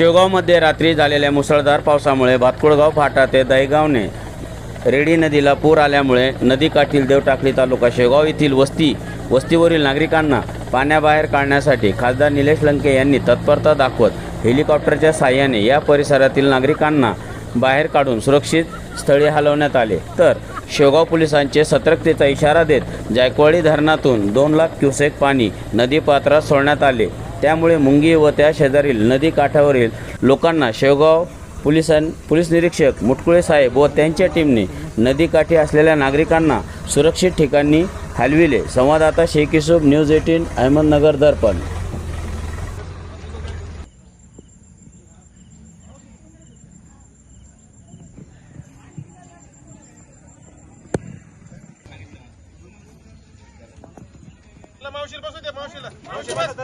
शेवगावमध्ये रात्री झालेल्या मुसळधार पावसामुळे भातकुळगाव फाटा ते दहीगावने रेडी नदीला पूर आल्यामुळे नदीकाठील देवटाकली तालुका शेगाव येथील वस्ती वस्तीवरील नागरिकांना पाण्याबाहेर काढण्यासाठी खासदार निलेश लंके यांनी तत्परता दाखवत हेलिकॉप्टरच्या साहाय्याने या परिसरातील नागरिकांना बाहेर काढून सुरक्षित स्थळी हलवण्यात आले. तर शेवगाव पोलिसांचे सतर्कतेचा इशारा देत जायकवाडी धरणातून दोन लाख क्युसेक पाणी नदीपात्रात सोडण्यात आले. त्यामुळे मुंगी व त्या शेजारील नदी काठावरील लोकांना शेवगाव पोलिसां पोलीस निरीक्षक मुटकुळे साहेब व त्यांच्या टीमने नदीकाठी असलेल्या नागरिकांना सुरक्षित ठिकाणी हलविले. संवाददाता शेख युसुफ न्यूज एटीन अहमदनगर दर्पण. मावशीला बसू दे मावशीला. मावशी बस.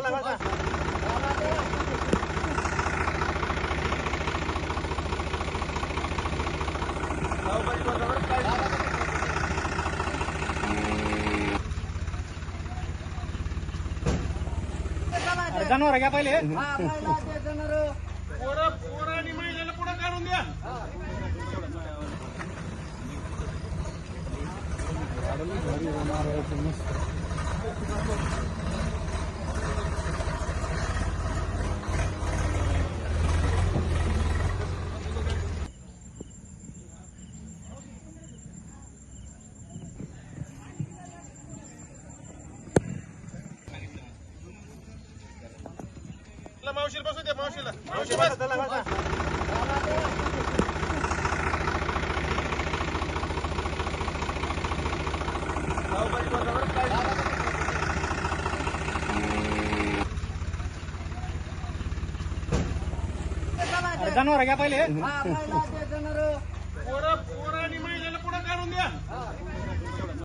जनावर घ्या पहिले? पोरं पोरं आणि महिलेला पुढे काढून द्या. मावशीला बसू दे मावशीला मावशी बस जनावर घ्या पहिले.